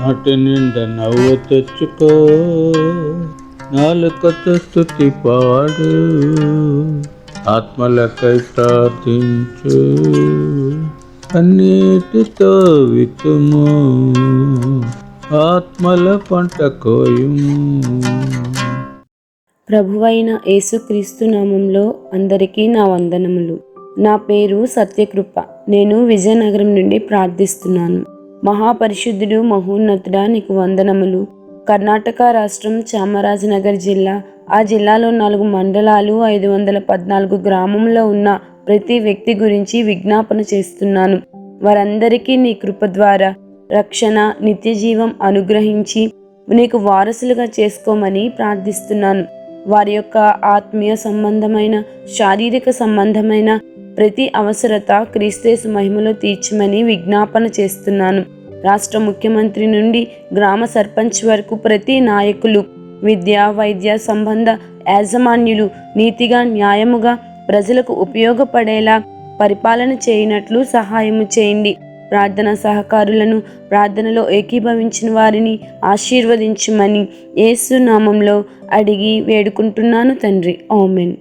నాటి నిండా నవ్వు తెచ్చుకో. నాలుకతో స్థుతి పాడు. ఆత్మలకై ప్రార్థించు. అన్నిటితో వితుము ఆత్మల పంట కోయుము. ప్రభువైన యేసుక్రీస్తు నామంలో అందరికీ నా వందనములు. నా పేరు సత్యకృప. నేను విజయనగరం నుండి ప్రార్థిస్తున్నాను. మహాపరిశుద్ధుడు మహోన్నతుడా నీకు వందనములు. కర్ణాటక రాష్ట్రం చామరాజనగర్ జిల్లా. ఆ జిల్లాలో నాలుగు మండలాలు ఐదు వందల పద్నాలుగు గ్రామంలో ఉన్న ప్రతి వ్యక్తి గురించి విజ్ఞాపన చేస్తున్నాను. వారందరికీ నీ కృప ద్వారా రక్షణ నిత్యజీవం అనుగ్రహించి నీకు వారసులుగా చేసుకోమని ప్రార్థిస్తున్నాను. వారి యొక్క ఆత్మీయ సంబంధమైన శారీరక సంబంధమైన ప్రతి అవసరత క్రీస్తేసు మహిమలో తీర్చమని విజ్ఞాపన చేస్తున్నాను. రాష్ట్ర ముఖ్యమంత్రి నుండి గ్రామ సర్పంచ్ వరకు ప్రతి నాయకులు విద్య వైద్య సంబంధ యాజమాన్యులు నీతిగా న్యాయముగా ప్రజలకు ఉపయోగపడేలా పరిపాలన చేయనట్లు సహాయము చేయండి. ప్రార్థన సహకారులను ప్రార్థనలో ఏకీభవించిన వారిని ఆశీర్వదించమని యేసు నామంలో అడిగి వేడుకుంటున్నాను తండ్రి. ఓమెన్